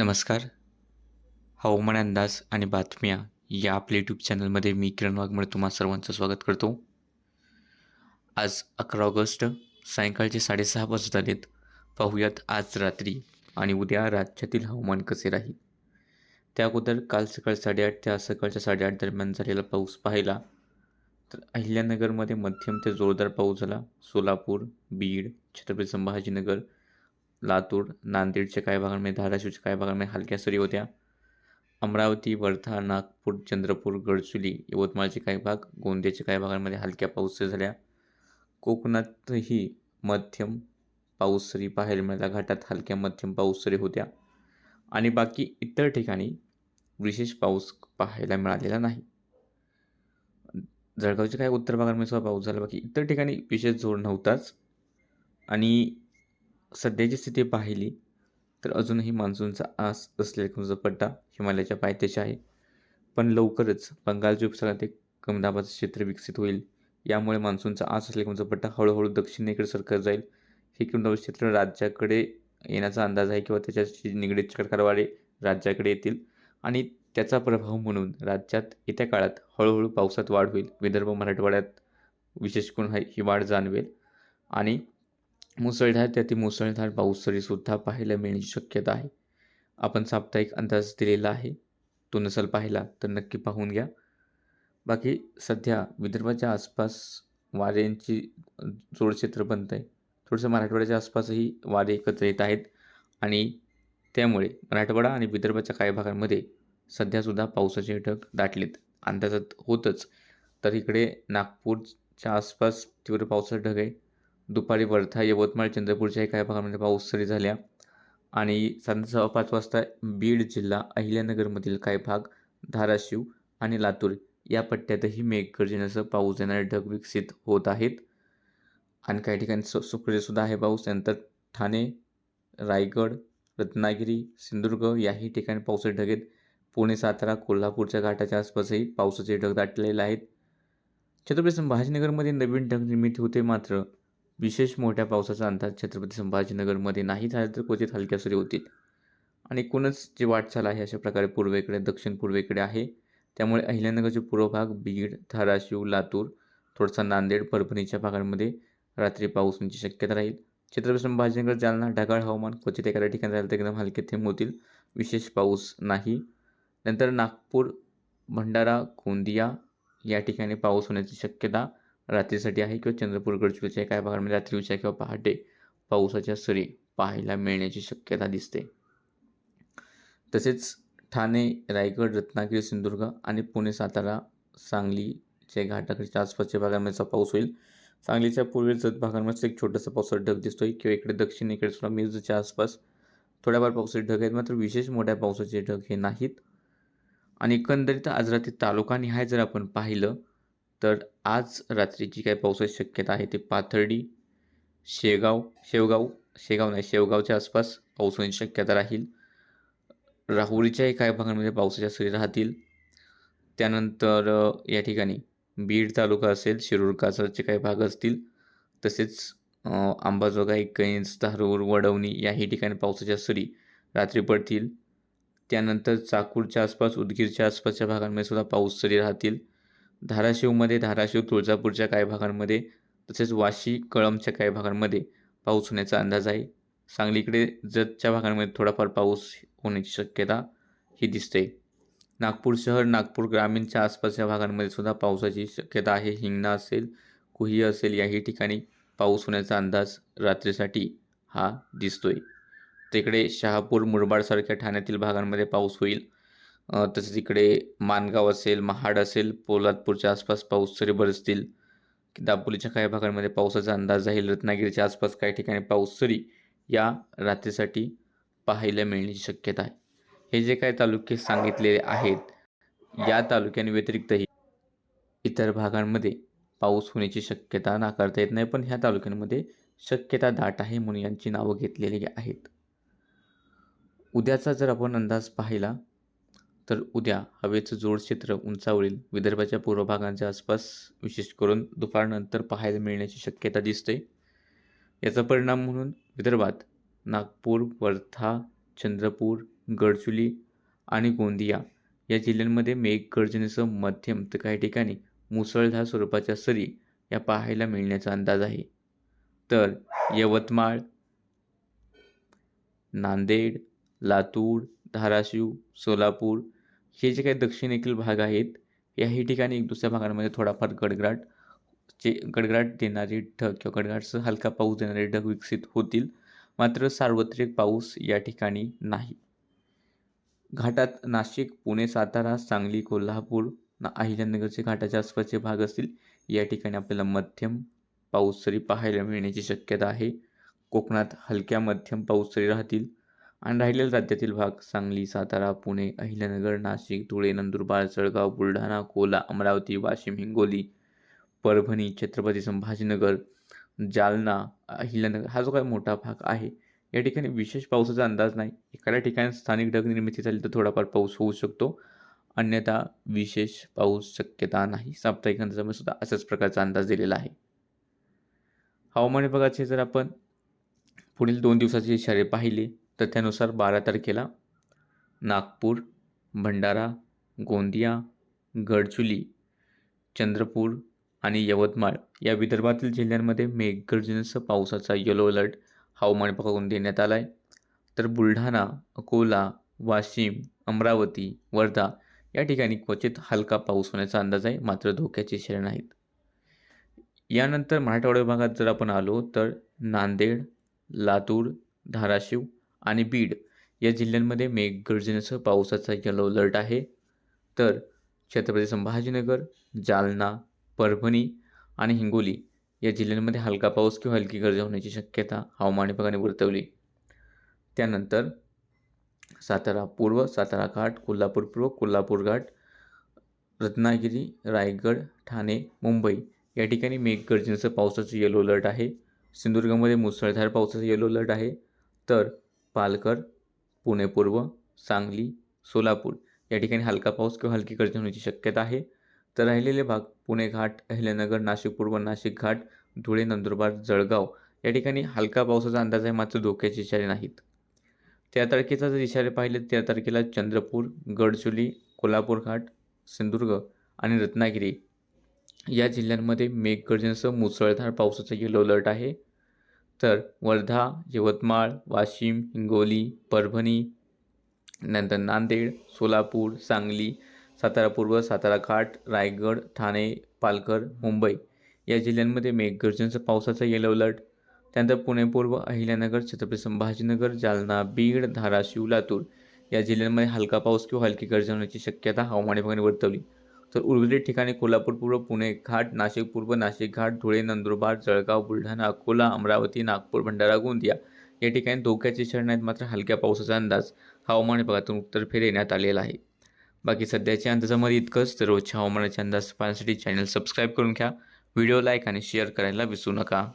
नमस्कार. हवामान अंदाज आणि बातम्या या आपल्या यूट्यूब चॅनलमध्ये मी किरण वाघमळे तुम्हा सर्वांचं स्वागत करतो. आज अकरा ऑगस्ट सायंकाळचे साडेसहा वाजत आलेत. पाहूयात आज रात्री आणि उद्या राज्यातील हवामान कसे राहील? त्या अगोदर काल सकाळ साडेआठ ते आज सकाळच्या साडेआठ दरम्यान झालेला पाऊस पाहिला. तर अहिल्यानगरमध्ये मध्यम ते जोरदार पाऊस झाला. सोलापूर बीड छत्रपती संभाजीनगर लातूर नांदेडच्या काही भागांमध्ये धाराशिवच्या काही भागांमध्ये हलक्या सरी होत्या. अमरावती वर्धा नागपूर चंद्रपूर गडचुली यवतमाळचे काही भाग गोंदियाच्या काही भागांमध्ये हलक्या पाऊस झाल्या. कोकणातही मध्यम पाऊस सरी पाहायला मिळाला. घाटात हलक्या मध्यम पाऊस सरी होत्या. आणि बाकी इतर ठिकाणी विशेष पाऊस पाहायला मिळालेला नाही. जळगावच्या काही उत्तर भागांमध्ये सुद्धा पाऊस झाला. बाकी इतर ठिकाणी विशेष जोर नव्हताच. आणि सध्याची स्थिती पाहिली तर अजूनही मान्सूनचा आस असलेला पट्टा हिमालयाच्या पायथ्याशी आहे. पण लवकरच बंगालच्या उपसागरात एक कमी दाबाचं क्षेत्र विकसित होईल. यामुळे मान्सूनचा आस असलेला पट्टा हळूहळू दक्षिणेकडे सरकत जाईल. हे कमी क्षेत्र राज्याकडे येण्याचा अंदाज आहे किंवा त्याच्याशी निगडीत चक्रवाढे राज्याकडे येतील. आणि त्याचा प्रभाव म्हणून राज्यात येत्या काळात हळूहळू पावसात वाढ होईल. विदर्भ मराठवाड्यात विशेष करून ही वाढ जाणवेल. आणि मुसळधार त्यातील मुसळधार पाऊस तरीसुद्धा पाहायला मिळण्याची शक्यता आहे. आपण साप्ताहिक अंदाज दिलेला आहे. तो नसल पाहिला तर नक्की पाहून घ्या. बाकी सध्या विदर्भाच्या आसपास वाऱ्यांची जोडक्षेत्र बनत आहे. थोडंसं मराठवाड्याच्या आसपासही वारे एकत्र येत आहेत आणि त्यामुळे मराठवाडा आणि विदर्भाच्या काही भागांमध्ये सध्यासुद्धा पावसाचे ढग दाटलेत. अंदाजात होतच तर इकडे नागपूरच्या आसपास तीव्र पावसाचा ढग आहे. दुपारी वर्धा यवतमाळ चंद्रपूरच्याही काही भागामध्ये पाऊस सरी झाल्या आणि साधारण सव्वा पाच वाजता बीड जिल्हा अहिल्यानगरमधील काही भाग धाराशिव आणि लातूर या पट्ट्यातही मेघगर्जनेसह पाऊस येणारे ढग विकसित होत आहेत. आणि काही ठिकाणी स सुद्धा आहे पाऊस. त्यानंतर ठाणे रायगड रत्नागिरी सिंधुदुर्ग याही ठिकाणी पावसाचे ढग आहेत. पुणे सातारा कोल्हापूरच्या घाटाच्या आसपासही पावसाचे ढग दाटलेले आहेत. छत्रपती संभाजीनगरमध्ये नवीन ढग निर्मिती होते मात्र विशेष मोठ्या पावसाचा अंदाज छत्रपती संभाजीनगरमध्ये नाही झाला तर क्वचित हलक्या सरी होतील. आणि एकूणच जी वाटचाल आहे अशा प्रकारे पूर्वेकडे दक्षिण पूर्वेकडे आहे. त्यामुळे अहिल्यानगरचे पूर्व भाग बीड धाराशिव लातूर थोडासा नांदेड परभणीच्या भागांमध्ये रात्री पाऊस होण्याची शक्यता राहील. छत्रपती संभाजीनगर जालना ढगाळ हवामान क्वचित एखाद्या ठिकाणी राहिलं तर एकदम हलके थेंब होतील. विशेष पाऊस नाही. नंतर नागपूर भंडारा गोंदिया या ठिकाणी पाऊस होण्याची शक्यता रात्रीसाठी आहे किंवा चंद्रपूर गडचिरोलीच्या काही भागांमध्ये रात्रीच्या किंवा पहाटे पावसाच्या सरी पाहायला मिळण्याची शक्यता दिसते. तसेच ठाणे रायगड रत्नागिरी सिंधुदुर्ग आणि पुणे सातारा सांगलीच्या घाटाकडच्या आसपासच्या भागांमध्येचा पाऊस होईल. सांगलीच्या पूर्वी जत भागांमध्ये एक छोटंसं पावसाचा ढग दिसतोय किंवा इकडे दक्षिणेकडे सुद्धा मिरजच्या आसपास थोड्याफार पावसाचे ढग आहेत. मात्र विशेष मोठ्या पावसाचे ढग हे नाहीत. आणि एकंदरीत आज रात्री तालुका निहाय जर आपण पाहिलं तर आज रात्रीची काय पावसाची शक्यता आहे ते पाथर्डी शेगाव शेवगाव शेगाव नाही शेवगावच्या आसपास पाऊस होण्याची शक्यता राहील. राहुरीच्याही काही भागांमध्ये पावसाच्या सरी राहतील. त्यानंतर या ठिकाणी बीड तालुका असेल शिरूर कासारचे काही भाग असतील. तसेच अंबाजोगाई कैंज धारूर वडवणी याही ठिकाणी पावसाच्या सरी रात्री पडतील. त्यानंतर चाकूरच्या आसपास उदगीरच्या आसपासच्या भागांमध्ये सुद्धा पाऊस सरी राहतील. धाराशिवमध्ये धाराशिव तुळजापूरच्या काही भागांमध्ये तसेच वाशी कळमच्या काही भागांमध्ये पाऊस होण्याचा अंदाज आहे. सांगलीकडे जतच्या भागांमध्ये थोडाफार पाऊस होण्याची शक्यता ही दिसते. नागपूर शहर नागपूर ग्रामीणच्या आसपासच्या भागांमध्ये सुद्धा पावसाची शक्यता आहे. हिंगणा असेल कुही असेल याही ठिकाणी पाऊस होण्याचा अंदाज रात्रीसाठी हा दिसतोय. तिकडे शहापूर मुरबाडसारख्या ठाण्यातील भागांमध्ये पाऊस होईल. तसेच इकडे मानगाव असेल महाड असेल पोलादपूरच्या आसपास पाऊस सरी बरसतील दापोलीच्या काही भागांमध्ये पावसाचा अंदाज राहील रत्नागिरीच्या आसपास काही ठिकाणी पाऊस सरी या रात्रीसाठी पाहायला मिळण्याची शक्यता आहे. हे जे काही तालुके सांगितलेले आहेत या तालुक्यांव्यतिरिक्तही इतर भागांमध्ये पाऊस होण्याची शक्यता नाकारता येत नाही पण ह्या तालुक्यांमध्ये शक्यता दाट आहे म्हणून यांची नावं घेतलेली आहेत. उद्याचा जर आपण अंदाज पाहिला तर उद्या हवेचं जोड क्षेत्र उंचावरील विदर्भाच्या पूर्व भागांच्या आसपास विशेष करून दुपारनंतर पाहायला मिळण्याची शक्यता दिसते. याचा परिणाम म्हणून विदर्भात नागपूर वर्धा चंद्रपूर गडचुली आणि गोंदिया या जिल्ह्यांमध्ये मेघगर्जनेसह मध्यम तर काही ठिकाणी मुसळधार स्वरूपाच्या सरी या पाहायला मिळण्याचा अंदाज आहे. तर यवतमाळ नांदेड लातूर धाराशिव सोलापूर हे जे काही दक्षिणेकडील भाग आहेत याही ठिकाणी एक दुसऱ्या भागांमध्ये थोडाफार गडगडाट चे गडगडाट देणारे ढग किंवा गडगडाटसह हलका पाऊस देणारे ढग विकसित होतील मात्र सार्वत्रिक पाऊस या ठिकाणी नाही. घाटात नाशिक पुणे सातारा सांगली कोल्हापूर ना अहिल्यानगरचे घाटाच्या आसपासचे भाग असतील या ठिकाणी आपल्याला मध्यम पाऊस सरी पाहायला मिळण्याची शक्यता आहे. कोकणात हलक्या मध्यम पाऊस सरी राहतील. आणि राहिलेला राज्यातील भाग सांगली सातारा पुणे अहिल्यानगर नाशिक धुळे नंदुरबार जळगाव बुलढाणा कोला अमरावती वाशिम हिंगोली परभणी छत्रपती संभाजीनगर जालना अहिल्यानगर हा जो काही मोठा भाग आहे या ठिकाणी विशेष पावसाचा अंदाज नाही. एखाद्या ठिकाणी स्थानिक ढग निर्मिती झाली तर थोडाफार पाऊस होऊ शकतो. अन्यथा विशेष पाऊस शक्यता नाही. साप्ताहिक अंदाजामध्ये सुद्धा अशाच प्रकारचा अंदाज दिलेला आहे. हवामान विभागाचे जर आपण पुढील दोन दिवसाचे इशारे पाहिले तर त्यानुसार बारा तारखेला नागपूर भंडारा गोंदिया गडचुली चंद्रपूर आणि यवतमाळ या विदर्भातील जिल्ह्यांमध्ये मेघगर्जनेसह पावसाचा येलो अलर्ट हवामान विभागाकडून देण्यात आला आहे तर बुलढाणा अकोला वाशिम अमरावती वर्धा या ठिकाणी क्वचित हलका पाऊस होण्याचा अंदाज आहे मात्र धोक्याचे शरण नाहीत. यानंतर मराठवाडा विभागात जर आपण आलो तर नांदेड लातूर धाराशिव आणि बीड या जिल्ह्यांमध्ये मेघगर्जनेसह पावसाचा येलो अलर्ट आहे. तर छत्रपती संभाजीनगर जालना परभणी आणि हिंगोली या जिल्ह्यांमध्ये हलका पाऊस किंवा हलकी गर्जा होण्याची शक्यता हवामान विभागाने वर्तवली. त्यानंतर सातारा पूर्व सातारा घाट कोल्हापूर पूर्व कोल्हापूर घाट रत्नागिरी रायगड ठाणे मुंबई या ठिकाणी मेघगर्जनेसह पावसाचं येलो अलर्ट आहे. सिंधुदुर्गमध्ये मुसळधार पावसाचा येलो अलर्ट आहे. तर पालघर पुणे पूर्व सांगली सोलापूर या ठिकाणी हलका पाऊस किंवा हलकी गर्जन होण्याची शक्यता आहे. तर राहिलेले भाग पुणे घाट अहिल्यानगर नाशिक पूर्व नाशिक घाट धुळे नंदुरबार जळगाव या ठिकाणी हलका पावसाचा अंदाज आहे मात्र धोक्याचे इशारे नाहीत. त्या तारखेचा जर इशारे पाहिले त्या तारखेला चंद्रपूर गडचुली कोल्हापूर घाट सिंधुदुर्ग आणि रत्नागिरी या जिल्ह्यांमध्ये मेघगर्जनेसह मुसळधार पावसाचा येलो अलर्ट आहे. तर वर्धा यवतमाळ वाशिम हिंगोली परभणी नंतर नांदेड सोलापूर सांगली सातारा पूर्व सातारा घाट रायगड ठाणे पालघर मुंबई या जिल्ह्यांमध्ये मेघगर्जनेसह पावसाचा येलो अलर्ट त्यानंतर पुणे पूर्व अहिल्यानगर छत्रपती संभाजीनगर जालना बीड धाराशिव लातूर या जिल्ह्यांमध्ये हलका पाऊस किंवा हलकी गर्जन होण्याची शक्यता हवामान विभागाने वर्तवली. तर उर्वरित ठिकाणी कोल्हापूर पूर्व पुणे घाट नाशिक पूर्व नाशिक घाट धुळे नंदुरबार जळगाव बुलढाणा अकोला अमरावती नागपूर भंडारा गोंदिया या ठिकाणी धोक्याचे क्षण आहेत मात्र हलक्या पावसाचा अंदाज हवामान विभागातून उत्तरफेर येण्यात आलेला आहे. बाकी सध्याच्या अंदाजामध्ये इतकंच तर रोजच्या हवामानाच्या अंदाज पाहण्यासाठी चॅनल सबस्क्राईब करून घ्या. व्हिडिओ लाईक आणि शेअर करायला विसरू नका.